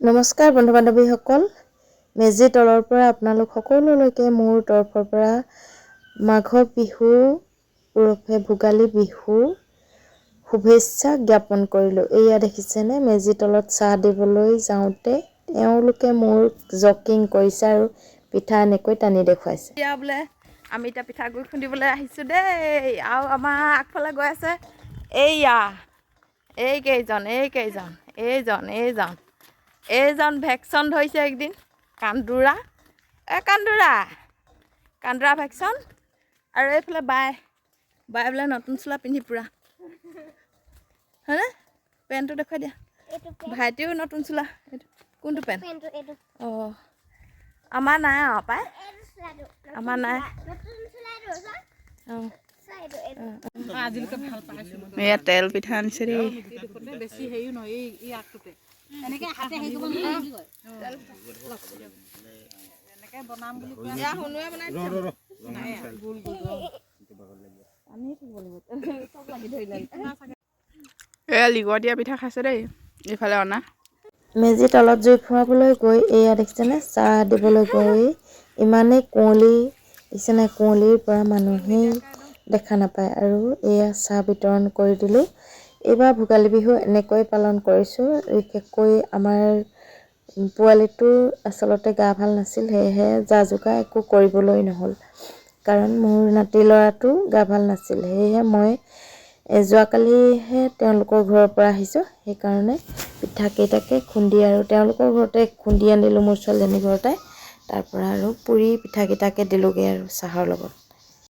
নমস্কাৰ বন্ধু বান্ধৱীসকল মেজি তলৰ পৰা আপোনালোক সকলোলৈকে মোৰ তৰফৰ পৰা মাঘ বিহু ওৰফে ভোগালী বিহু শুভেচ্ছা জ্ঞাপন কৰিলোঁ। এয়া দেখিছেনে? মেজি তলত চাহ দিবলৈ যাওঁতে তেওঁলোকে মোৰ জকিং কৰিছে আৰু পিঠা এনেকৈ টানি দেখুৱাইছে। এতিয়া বোলে আমি এতিয়া পিঠাগুড়ি খুন্দিবলৈ আহিছোঁ দেই। আৰু আমাৰ আগফালে গৈ আছে এইয়া। এইকেইজন এইকেইজন এইজন এইজন। এইজন ভেকচন ধৰিছে একদিন কান্দোৰা। এ কান্দোৰা। কান্দোৰা ভেকচন। আৰু এইফালে বাই বাই বোলে নতুন চোলা পিন্ধি পুৰা হয়নে? পেণ্টটো দেখুৱাই দিয়া। ভাইটিও নতুন চোলা। এইটো কোনটো পেণ্ট? অঁ আমাৰ নাই আৰু পাই। আমাৰ নাই। অঁ। এয়া তেল পিঠা আনিছে দেই। এনেকে হাতে হেৰি কৰিব এনেকে বনাম বুলি এয়া এয়া লিগৰ পিঠা খাইছে দেই এইফালে অনা। মেজি তলত জুই ফুৰাবলৈ গৈ এয়া দেখিছেনে? চাহ দিবলৈ গৈ ইমানেই কুঁৱলী দেখিছেনে কুঁৱলীৰ পৰা মানুহেই দেখা নাপায়। আৰু এয়া চাহ বিতৰণ কৰি দিলোঁ। এইবাৰ ভোগালী বিহু এনেকৈ পালন কৰিছোঁ। বিশেষকৈ আমাৰ পোৱালিটোৰ আচলতে গা ভালো নাছিল, সেয়েহে যা যোগাৰ একো কৰিবলৈ নহ'ল। কাৰণ মোৰ নাতি ল'ৰাটো গা ভালো নাছিল, সেয়েহে মই যোৱাকালিহে তেওঁলোকৰ ঘৰৰ পৰা আহিছোঁ। সেইকাৰণে পিঠাকেইটাকে খুন্দি আৰু তেওঁলোকৰ ঘৰতে খুন্দি আনিলোঁ মোৰ ছোৱালীজনীৰ ঘৰতে। তাৰপৰা আৰু পুৰি পিঠাকেইটাকে দিলোঁগৈ আৰু চাহৰ লগত।